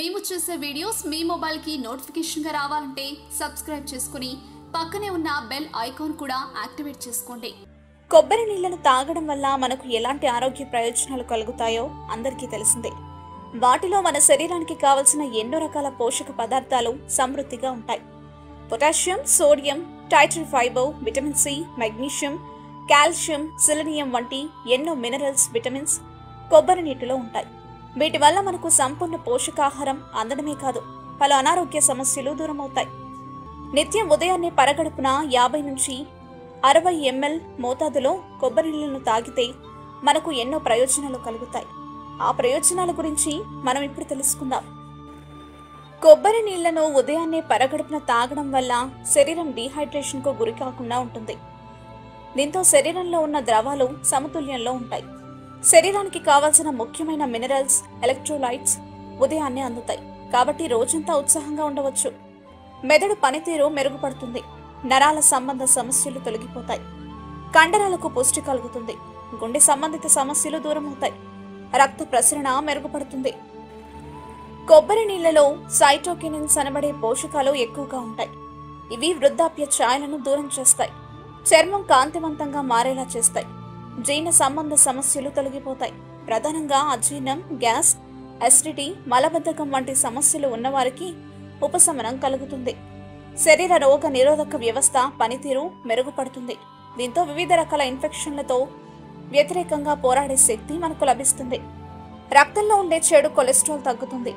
మేము చేసే వీడియోస్ మీ మొబైల్కి నోటిఫికేషన్గా రావాలంటే సబ్స్క్రైబ్ చేసుకుని పక్కనే ఉన్న బెల్ ఐకాన్ కూడా యాక్టివేట్ చేసుకోండి. కొబ్బరి నీళ్ళను తాగడం వల్ల మనకు ఎలాంటి ఆరోగ్య ప్రయోజనాలు కలుగుతాయో అందరికీ తెలిసిందే. వాటిలో మన శరీరానికి కావలసిన ఎన్నో రకాల పోషక పదార్థాలు సమృద్ధిగా ఉంటాయి. Potassium sodium tighter fibre vitamin C magnesium calcium selenium వంటి ఎన్నో మినరల్స్ విటమిన్స్ కొబ్బరి నీటిలో ఉంటాయి. వీటి వల్ల మనకు సంపూర్ణ పోషకాహారం అందడమే కాదు పలు అనారోగ్య సమస్యలు దూరమవుతాయి. నిత్యం ఉదయాన్నే పరగడుపున యాభై నుంచి అరవై ఎంఎల్ మోతాదులో కొబ్బరి నీళ్ళను తాగితే మనకు ఎన్నో ప్రయోజనాలు కలుగుతాయి. ఆ ప్రయోజనాల గురించి మనం ఇప్పుడు తెలుసుకుందాం. కొబ్బరి నీళ్ళను ఉదయాన్నే పరగడుపున తాగడం వల్ల శరీరం డీహైడ్రేషన్కు గురి కాకుండా ఉంటుంది. దీంతో శరీరంలో ఉన్న ద్రవాలు సమతుల్యంలో ఉంటాయి. శరీరానికి కావాల్సిన ముఖ్యమైన మినరల్స్ ఎలక్ట్రోలైట్స్ ఉదయాన్నే అందుతాయి. కాబట్టి రోజంతా ఉత్సాహంగా ఉండవచ్చు. మెదడు పనితీరు మెరుగుపడుతుంది. నరాల సంబంధ సమస్యలు తొలగిపోతాయి. కండరాలకు పుష్టి కలుగుతుంది. గుండె సంబంధిత సమస్యలు దూరమవుతాయి. రక్త ప్రసరణ మెరుగుపడుతుంది. కొబ్బరి నీళ్ళలో సైటోకినిన్స్ అనబడే పోషకాలు ఎక్కువగా ఉంటాయి. ఇవి వృద్ధాప్య ఛాయలను దూరం చేస్తాయి. చర్మం కాంతివంతంగా మారేలా చేస్తాయి. జీర్ణ సంబంధ సమస్యలు తొలగిపోతాయి. ప్రధానంగా అజీర్ణం గ్యాస్ అసిడిటీ మలబద్ధకం వంటి సమస్యలు ఉన్నవారికి ఉపశమనం కలుగుతుంది. శరీర రోగ నిరోధక వ్యవస్థ పనితీరు మెరుగుపడుతుంది. దీంతో వివిధ రకాల ఇన్ఫెక్షన్లతో వ్యతిరేకంగా పోరాడే శక్తి మనకు లభిస్తుంది. రక్తంలో ఉండే చెడు కొలెస్ట్రాల్ తగ్గుతుంది.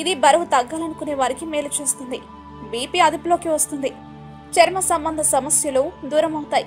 ఇది బరువు తగ్గాలనుకునే వారికి మేలు చేస్తుంది. బీపీ అదుపులోకి వస్తుంది. చర్మ సంబంధ సమస్యలు దూరం అవుతాయి